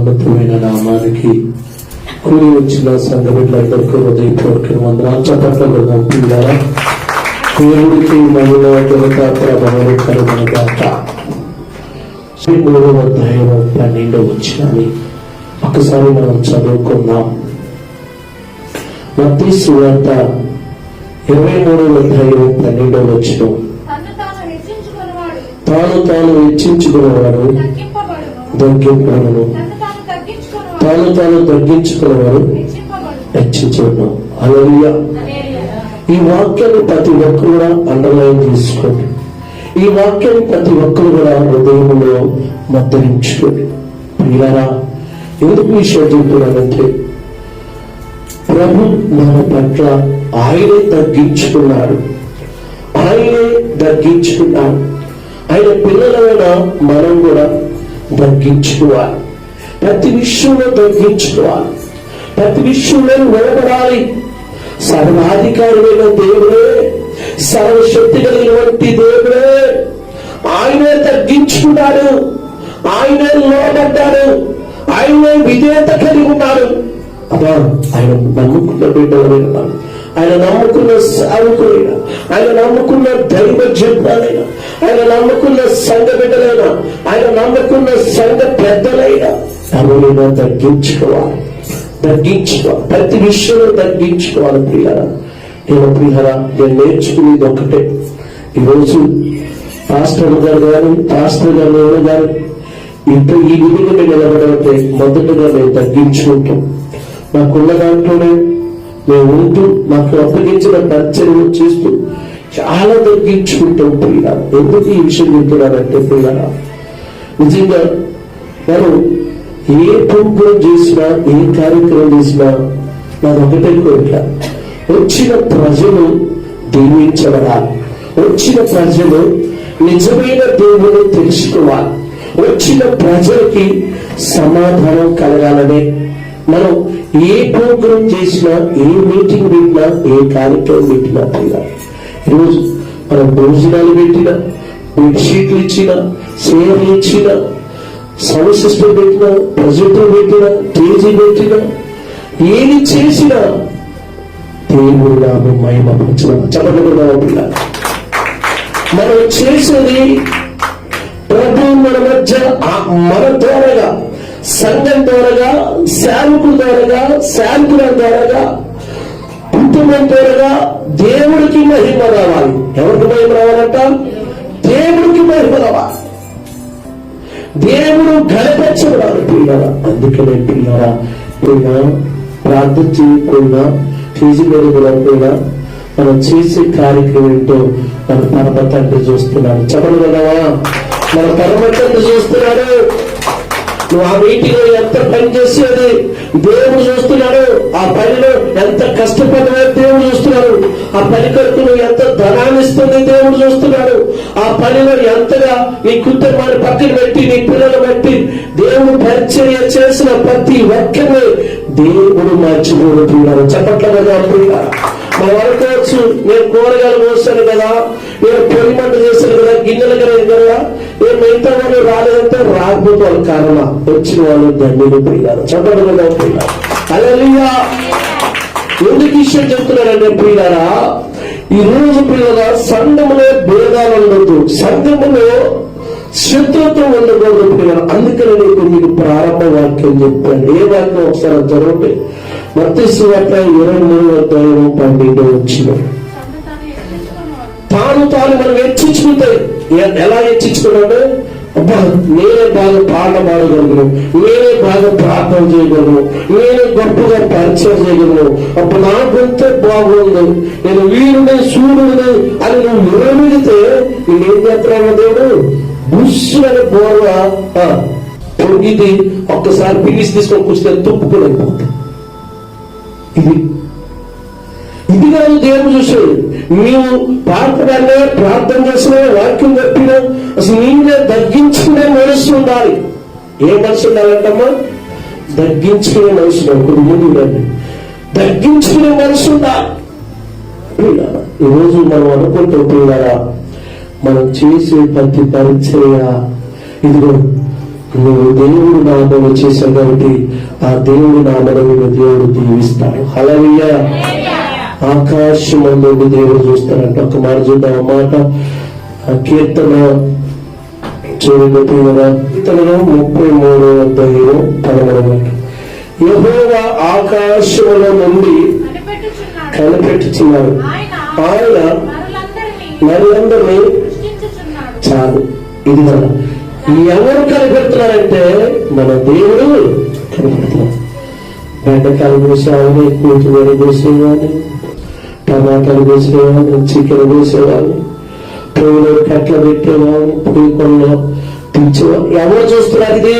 ఉన్నతమైన నామానికి కూడి వచ్చిన సంఘ బిడ్డలందరికీ హృదయపూర్వక వందనాలు చప్పట్ల పంపిదారా దేవుడికి మహిళ ప్రభావం శ్రీ మూడవ అధ్యాయం వచ్చినవి ఒకసారి మనం చదువుకుందాం. మత్తి సువార్త ఇరవై మూడవ అధ్యాయం పన్నెండవ వచ్చిన తన్ను తాను హెచ్చించుకున్నవాడు. తాను తన్ను తాను తగ్గించుకున్నవాడు తాను తాను తగ్గించుకునేవాడు హెచ్చింపబడును ఈ వాక్యాన్ని ప్రతి ఒక్కరు కూడా అండర్లైన్ తీసుకోండి ఈ వాక్యాన్ని ప్రతి ఒక్కరు కూడా హృదయంలో మద్దరించుకోండి ప్రియారా ఎందుకు విషయం చెప్తున్నానంటే ప్రభు మన పట్ల ఆయనే తగ్గించుకున్నాడు. ఆయనే తగ్గించుకున్నాడు. ఆయన పిల్లలైన మనం కూడా తగ్గించుకోవాలి. ప్రతి విషయంలో తగ్గించుకోవాలి ప్రతి విషయంలో నిలబడాలి. సర్వాధికారులైన దేవుడే సర్వశక్తి కలిగినటువంటి దేవుడే ఆయనే తగ్గించుకున్నాడు ఆయనే లోబడ్డాడు ఆయనే విధేయత కలిగి ఉన్నాడు. అబ్బా ఆయన నమ్ముకున్న బిడ్డలైన ఆయన నమ్ముకున్న సావుకులైన ఆయన నమ్ముకున్న దైవ జన్మాలైన ఆయన నమ్ముకున్న సంఘ బిడ్డలైన ఆయన నమ్ముకున్న సంఘ పెద్దలైన ఎవరైనా తగ్గించుకోవాలి. తగ్గించుకోవాలి. ప్రతి విషయంలో తగ్గించుకోవాలి ప్రియారా నేను ప్రియారా నేను నేర్చుకునేది ఒకటే ఈరోజు పాస్టర్ గారు కానీ పాస్టర్ గారు ఎవరు గారు ఇంత ఈ విధంగా మేము నిలబడాలంటే మొదటగా మేము తగ్గించుకుంటాం. మాకున్న దాంట్లోనే మేము ఉంటూ మాకు అప్పగించిన పరిచయం చేస్తూ చాలా తగ్గించుకుంటాం ప్రియ ఎందుకు ఈ విషయం చెప్తున్నారంటే ప్రియ నిజంగా మనం ఏ ప్రోగ్రాం చేసినా ఏ కార్యక్రమం చేసినా నాది ఒకటే కోరిక. వచ్చిన ప్రజలు దీవించబడాలి. వచ్చిన ప్రజలు నిజమైన దేవుని తెలుసుకోవాలి. వచ్చిన ప్రజలకి సమాధానం కలగాలనే మనం ఏ ప్రోగ్రాం చేసినా ఏ మీటింగ్ పెట్టినా ఏ కార్యక్రమం పెట్టినా ప్రియ ఈరోజు మనం భోజనాలు పెట్టినా బెడ్షీట్లు ఇచ్చిన సేవలు ఇచ్చినా సౌండ్ పెట్టినా ప్రొజెక్టర్ పెట్టినా టీజీ పెట్టినా ఏది చేసినా దేవుడు నాకు మహిమ చెప్పకుండా మనం చేసేది ప్రభు మన మధ్య మన ద్వారాగా సంఘం ద్వారాగా సేవకుల ద్వారాగా సేవకుల ద్వారాగా కుటుంబం ద్వారాగా దేవుడికి మహిమ రావాలి. ఎవరికి మహిమ రావాలంట? దేవుడికి మహిమ రావాలి. దేవుడు గడపచ్చేవాడు ప్రియారా అందుకనే ప్రియారా ప్రియ ప్రార్థన చేయకపోయినా ఫీజు వెళ్ళకపోయినా మనం చేసే కార్యక్రమం ఏంటో మన పరమ తండ్రి చూస్తున్నాడు చెప్పగలవా మన పరమ తండ్రి చూస్తున్నాడు. నువ్వు ఆ మీటింగ్ ఎంత పని అది దేవుడు చూస్తున్నాడు. ఆ పనిలో ఎంత కష్టపడినా దేవుడు చూస్తున్నాడు. ఆ పని కొరకు నువ్వు ఎంత ధనాన్ని ఇస్తుంది దేవుడు చూస్తున్నాడు. ఆ పనిలో ఎంతగా నీ కుటుంబాన్ని పక్కన పెట్టి నీ పిల్లలు పెట్టి దేవుడు పరిచర్య చేసిన ప్రతి ఒక్కరిని దేవుడు మర్చిపోతున్నాడు చెప్పట్ల కదా మనం అనుకోవచ్చు నేను కూరగాయలు పోసాను కదా నేను పొడి మంట చేశాను కదా గిన్నెలు కదా కదా నేను మిగతా వాళ్ళు రాలేదంటే రాకపోతే వాళ్ళ కారణ వచ్చిన వాళ్ళు దండిని ప్రియారు చెప్పండి కదా ప్రియారు అలలియా ఎందుకు ఈ విషయం చెప్తున్నారంటే ప్రియారా ఈ రోజు ప్రియుల సంఘములో భేదాలు ఉండదు సంఘములో శత్రుతో ఉండకూడదు అందుకని నీకు మీకు ప్రారంభ వాక్యం చెప్తాను ఏ వాక్యం ఒకసారి చదవండి. మత్స్సు వార్త ఇరవై మూడు అధ్యాయం పన్నెండు వచ్చిన తాను తాను మనం హెచ్చించుకుంటే ఎలా హెచ్చించుకున్నాడు? అబ్బా నేనే బాగా పాట పాడగలను. నేనే బాగా ప్రార్థన చేయగలను. నేనే గొప్పగా పరిచయం చేయగలను. అప్పుడు నా గొంతే బాగుంది. నేను వీరుని సూర్యుడిని అని నువ్వు విరమిడితే నేనేం చేస్తున్నావు దేవుడు? బుష్ అనే బోర్వ? ఆ, ఒక్కసారి పిలిచి తీసుకొని కూర్చుని తుప్పుకోలేకపోతుంది ఇది. ఇది కాదు దేవుడు చూసాడు నీవు పాడపడాలే ప్రార్థన చేసినా వాక్యం చెప్పిన అసలు నీవే తగ్గించుకునే మనసు ఉండాలి. ఏ మనసు ఉండాలంటమ్మా? తగ్గించుకునే మనసు ఉండాలి. కొన్ని ముందు తగ్గించుకునే మనసు ఉండాలి. ఈరోజు మనం అనుకుంటూ ప్రియులారా మనం చేసే ప్రతి పరిచయ ఇదిగో నువ్వు దేవుడు నామము చేశావు కాబట్టి ఆ దేవుడి నామను నిన్ను దేవుడు దీవిస్తాడు. హలవియ ఆకాశం నుండి దేవుడు చూస్తాడంట. ఒక మాట చూద్దాం. ఆ మాట కీర్తన చూడండి ప్రియులారా. కీర్తనలో ముప్పై మూడు అధ్యాయం పదమూడు. యహోవా ఆకాశముల నుండి కనిపెట్టుచున్నాడు. ఆయన నరులందరినీ సృష్టించుచున్నాడు చాలు. ఇది కదా ఎవరు కనిపెడుతున్నారంటే మన దేవుడు కనిపెడుతున్నాడు బెండకాయలు వేసేవాళ్ళు కూతురు కోసేవాడిని టమాటాలు కోసేవాడిని చికెన్ కోసేవాడిని పొయ్యిలో కట్ల పెట్టేవాళ్ళు పొయ్యి కొనలో తెచ్చేవాడు ఎవరు చూస్తున్నారు ఇది?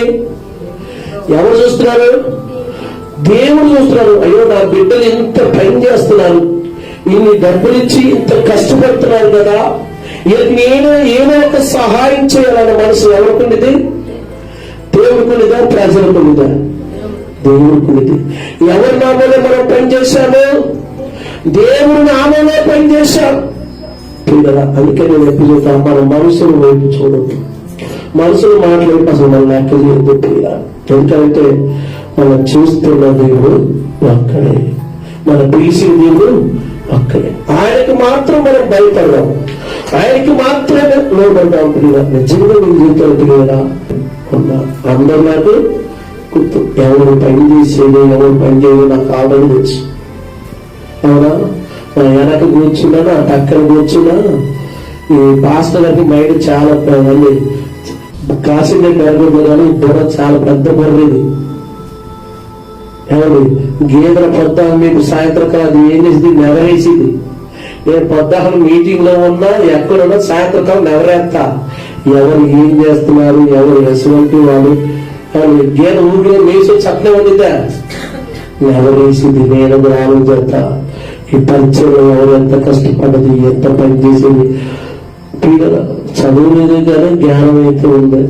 ఎవరు చూస్తున్నారు? దేవుడు చూస్తున్నారు. అయ్యో నా బిడ్డలు ఇంత పని చేస్తున్నారు. ఇన్ని డబ్బులు ఇచ్చి ఇంత కష్టపడుతున్నారు కదా. నేను ఏదో ఒక సహాయం చేయాలన్న మనసు ఎవరికుండిది? దేవుడికునిదా ప్రజలకునిదా దేవుడికునిది ఎవరి నామంలో మనం పనిచేశాము? దేవుడి నామంలో పనిచేశాం. పిల్లల అందుకే నేను ఎప్పుడు మన వైపు చూడదు మనసులు మాట్లాడి అసలు మన లెక్క లేదు పిల్ల. ఎందుకంటే మనం చూస్తున్న దేవుడు అక్కడే మన పిలిచిన దేవుడు అక్కడే ఆయనకు మాత్రం మనం భయపడదాం ఆయనకి మాత్రమే లోపడదాం ప్రియ నిజంగా మీ జీవితంలో ప్రియుడా ఉన్నా అందరు నాకు గుర్తు. ఎవరు పని చేసేది ఎవరు పని చేయదు నాకు ఆల్రెడీ తెచ్చు. అవునా? నా వెనక కూర్చున్నా నా పక్కన కూర్చున్నా ఈ పాస్టర్ మైండ్ చాలా మళ్ళీ కాసిన పెరగదు కానీ బుర్ర చాలా పెద్ద బుర్ర ఇది. ఏమండి గేదెల పొద్దు మీకు సాయంత్రకాలం అది ఏం చేసింది? నెవరేసింది నేను పొద్దాలు మీటింగ్లో ఉన్నా ఎక్కడున్నా సాయంత్రకాలం నెవరేస్తా ఎవరు ఏం చేస్తున్నారు? ఎవరు ఎటువంటి వాళ్ళు? నేను ఊరిలో వేసి చక్కనే ఉండిద్దా? ఎవరేసింది నేను గ్రామం చేస్తా. ఈ పరిచయం ఎవరు ఎంత కష్టపడ్డది ఎంత పని చేసేది చదువు లేదు కానీ జ్ఞానం అయితే ఉంది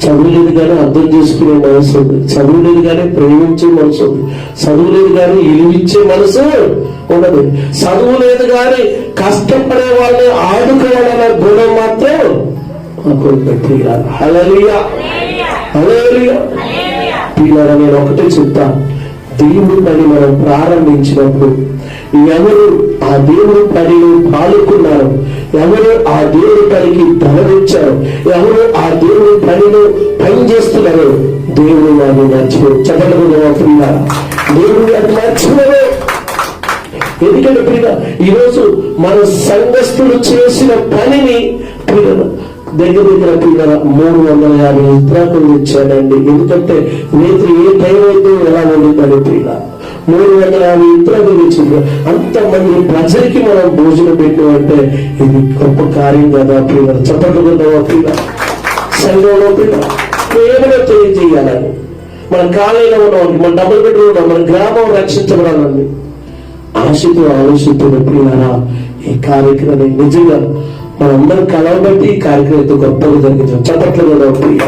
చదువు లేదు కానీ అర్థం చేసుకునే మనసు ఉంది. చదువు లేదు కానీ ప్రేమించే మనసు ఉంది. చదువు లేదు కానీ ఇలివిచ్చే మనసు ఉన్నది. చదువు లేదు కానీ కష్టపడే వాళ్ళని ఆదుకోవాలన్న గుణం మాత్రం మాకు ప్రియ హలలియా హలలియా పిల్లల నేను ఒకటే చెప్తా. దేవుడి పని మనం ప్రారంభించినప్పుడు ఎవరు ఆ దేవుడి పనిలో పాల్గొన్నారు ఎవరు ఆ దేవుడి పనికి ధనరించారు ఎవరు ఆ దేవుడి పనిలో పని చేస్తున్నారు దేవుడు వారిని మర్చిపో చదవకుండా ప్రియ దేవుడు వారిని ఎందుకంటే ప్రియ ఈరోజు మన సంఘస్థులు చేసిన పనిని ప్రియ దగ్గర దగ్గర పిల్లల మూడు వందల యాభై విత్రాకులు ఇచ్చాడండి ఎందుకంటే రేపు ఏ టైం అయితే ఎలా ఉండిందని పిల్ల మూడు వందల యాభై విత్రాకులు ఇచ్చింది అంతమంది ప్రజలకి మనం భోజనం పెట్టామంటే ఇది గొప్ప కార్యం కదా ప్రియ చెప్పకుండా ప్రియ సంఘంలో ప్రియ కేవలం తెలియజేయాలని మన కాలేజీలో ఉన్నాం మన డబుల్ బెడ్రూమ్ మన గ్రామం రక్షించబడాలని. ఆశతో ఆలోచిస్తున్న ప్రియారా ఈ కార్యక్రమం నిజంగా మనందరం కలవబట్టి ఈ కార్యక్రమం అయితే గొప్పగా జరిగింది. చప్పట్లు కదా ప్రియ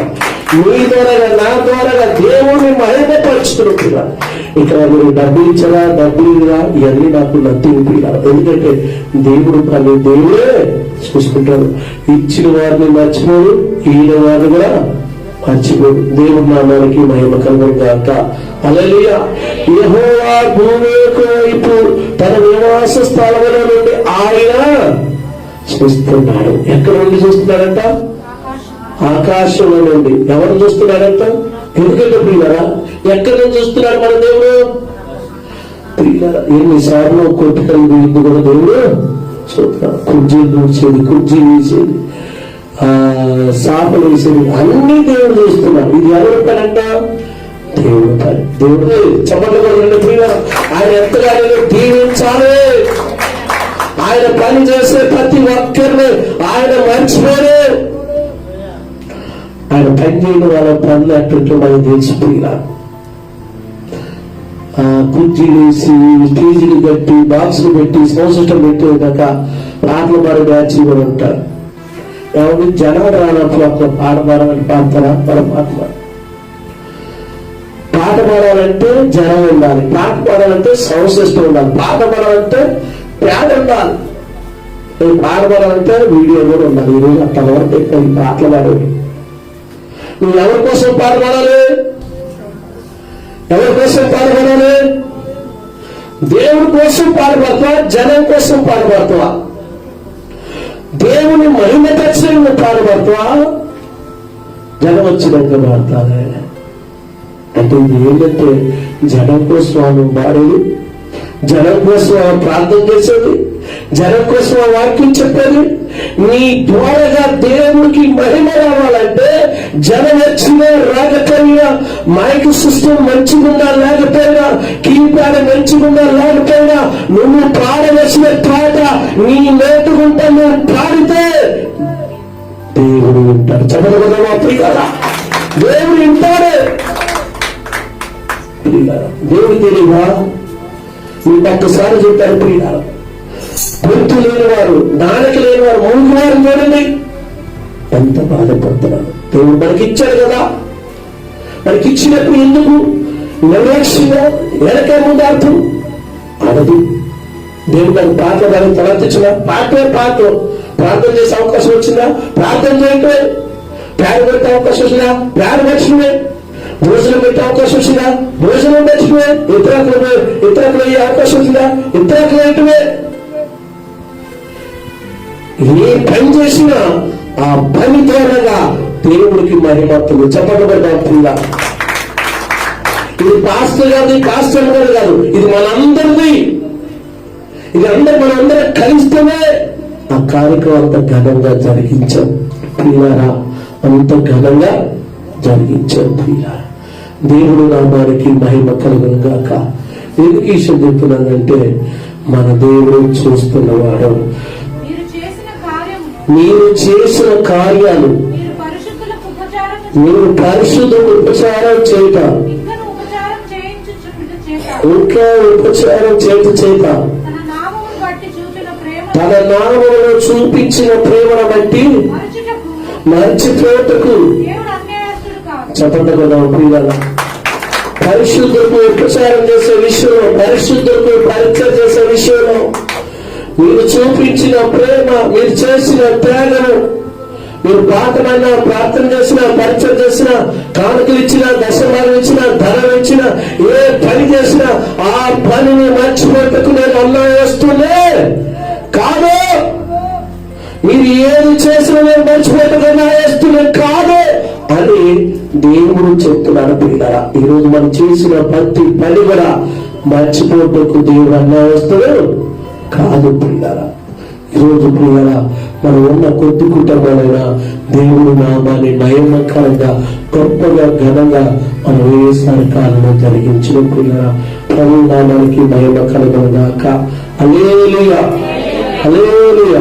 నీ ద్వారాగా నా ద్వారాగా దేవుడిని మహిమపరుచుతున్న ప్రియ ఇక్కడ మీరు డబ్బులు ఇచ్చారా? డబ్బులు ఇవ్వరా? ఇవన్నీ నాకు నథింగ్ ఎందుకంటే దేవుడు పని దేవుడే చూసుకుంటాడు. ఇచ్చిన వారిని మర్చిపోడు ఈయన వారిని కూడా మర్చిపోడు. దేవుడు నామానికి మహిమ కలుగును గాక. హల్లెలూయా. భూమి యొక్క వైపు తన నివాస స్థలంలో నుండి ఆయన చూస్తున్నాడు. ఎక్కడ నుండి చూస్తున్నాడంట? ఆకాశంలో నుండి. ఎవరు చూస్తున్నాడంట ఎందుకంటే ప్రియులరా ఎక్కడ నుంచి చూస్తున్నాడు మన దేవుడు? ప్రియులరా ఎన్నిసార్లు కొట్టుకెళ్ళి ఇల్లు కూడా దేవుడు చూస్తున్నాడు. కుర్జీలు దూచేది కుర్జీ వేసేది ఆ సాపలు వేసేది అన్ని దేవుడు చూస్తున్నాడు. ఇది ఎవరు పనంట? దేవుడు పని. దేవుడు చెప్పకుండా ప్రియ ఆయన ఎంతగానో దీవించాలి. ఆయన పని చేసే ప్రతి ఒక్కరిని ఆయన మర్చిపోరు. ఆయన వాళ్ళ పనులు అట్టు మనకి తెలిసిపోయినా. కుర్చీలు వేసి స్టేజీలు కట్టి బాక్సులు పెట్టి సంవత్సరం పెట్టి ఒక పాటలు పాడే బ్యాచ్ కూడా ఉంటారు. ఎవరి జనం రానప్పుడు ఒక పాట పాడాలని పాడతారా? మన పాట పాట పాడాలంటే జనం ఉండాలి. పాట పాడాలంటే సౌండ్ ఉండాలి. పాట పాడాలంటే ప్యాడ్ ఉండాలి. పాట పాడాలంటే వీడియో కూడా ఉండాలి. ఈరోజు అట్లా వరకు పాటలు పాడేవి నువ్వు ఎవరి కోసం పాల్గొనాలి ఎవరి కోసం పాల్గొనాలి దేవుడి కోసం పాల్పడతావా జనం కోసం పాల్పడతావా దేవుని మహిమ తెచ్చిన నువ్వు పాల్పడతావా జనం వచ్చినాక పాడతానే అంటే ఇది ఏంటంటే జనం కోసం ఆమె పాడేది జనం కోసం ఆమె ప్రార్థన చేసేది జనం కోసం ఆ వాక్యం చెప్పేది నీ ద్వారాగా దేవుడికి మహిమ రావాలంటే జనం వచ్చినా రాకపోయినా మైక్ సిస్టమ్ మంచిగుందా లేకపోయినా కీప్యాడ్ మంచిగుందా లేకపోయినా నువ్వు పాడవలసిన పాట నీ నేర్చుకుంటా నువ్వు పాడితే దేవుడు వింటాడు. చదవగలవా ప్రియారా దేవుడు వింటాడు. దేవుడు తెలియదా? మీకు ఒక్కసారి చెప్పారు ప్రియారా గుర్తు లేనివారు నాణ్యత లేనివారు మూడు వారు చూడండి ఎంత బాధపడుతున్నారు? దేవుడు మనకి ఇచ్చాడు కదా. మనకి ఇచ్చినప్పుడు ఎందుకు? నిర్లక్ష్యంగా వెనక ముందు అర్థం? అనదు దేవుడు నాకు పాట దానికి తలంతించిన పాటే పాట. ప్రార్థన చేసే అవకాశం వచ్చిందా? ప్రార్థన చేయటమే. పేడ పెట్టే అవకాశం వచ్చిందా? పేడ లక్ష్యమే భోజనం పెట్టే అవకాశం వచ్చిందా? భోజనం లక్ష్యమే ఇతరులకు ఇతరులకు అయ్యే అవకాశం వచ్చిందా? ఇతరులకు వేయటమే ఏ పని చేసినా ఆ పని ద్వారాగా దేవుడికి మహిమత్తులు చెప్పబడబడుతుందా? ఇది పాస్టర్ కాదు పాస్టర్ గారు కాదు. ఇది మనందరిది. ఇది అందరు మనందరం కలిస్తేనే ఆ కార్యక్రమం అంత ఘనంగా జరిగించాం ప్రియారా అంత ఘనంగా జరిగించాం ప్రియారా దేవుడు నామానికి మహిమ కలుగునుగాక ఎందుకు ఈ చెప్తున్నానంటే మన దేవుడు చూస్తున్నవాడు మీరు చేసిన కార్యాలు మీరు పరిశుద్ధ ఉపచారం చేత. ఇంకా ఉపచారం చేత చేత. తన నామములో చూపించిన ప్రేమను బట్టి కాదు చెప్పండి కదా. ప్రియాల పరిశుద్ధులకు ఉపచారం చేసే విషయంలో పరిశుద్ధులకు పరీక్ష చేసే విషయంలో మీరు చూపించిన ప్రేమ మీరు చేసిన త్యాగము మీరు పాతమైన ప్రార్థన చేసిన పరిచయం చేసిన కానుకలు ఇచ్చిన దశమాలు ఇచ్చిన ధనం ఇచ్చిన ఏ పని చేసినా ఆ పనిని మర్చిపోటకు నేను అన్నం వేస్తూనే కాదు. మీరు ఏది చేసినా నేను మర్చిపోతున్నా వేస్తున్నా కాదు అని దేవుడు చెప్తున్నాడు పిల్లరా ఈ రోజు మనం చేసిన ప్రతి పని కూడా మర్చిపోటకు దేవుడు అన్నా వేస్తున్నాడు కాదు పిల్లరా ఈరోజు ప్రియుల మనం ఉన్న కొద్ది కుటుంబాలైనా దేవుడు నామాన్ని నయమకరంగా గొప్పగా ఘనంగా మనం వేసారి కాలంలో జరిగించిన ప్రియుల ప్రభు నామానికి మహిమ కలగలగాక అలేలియా అలేలుయ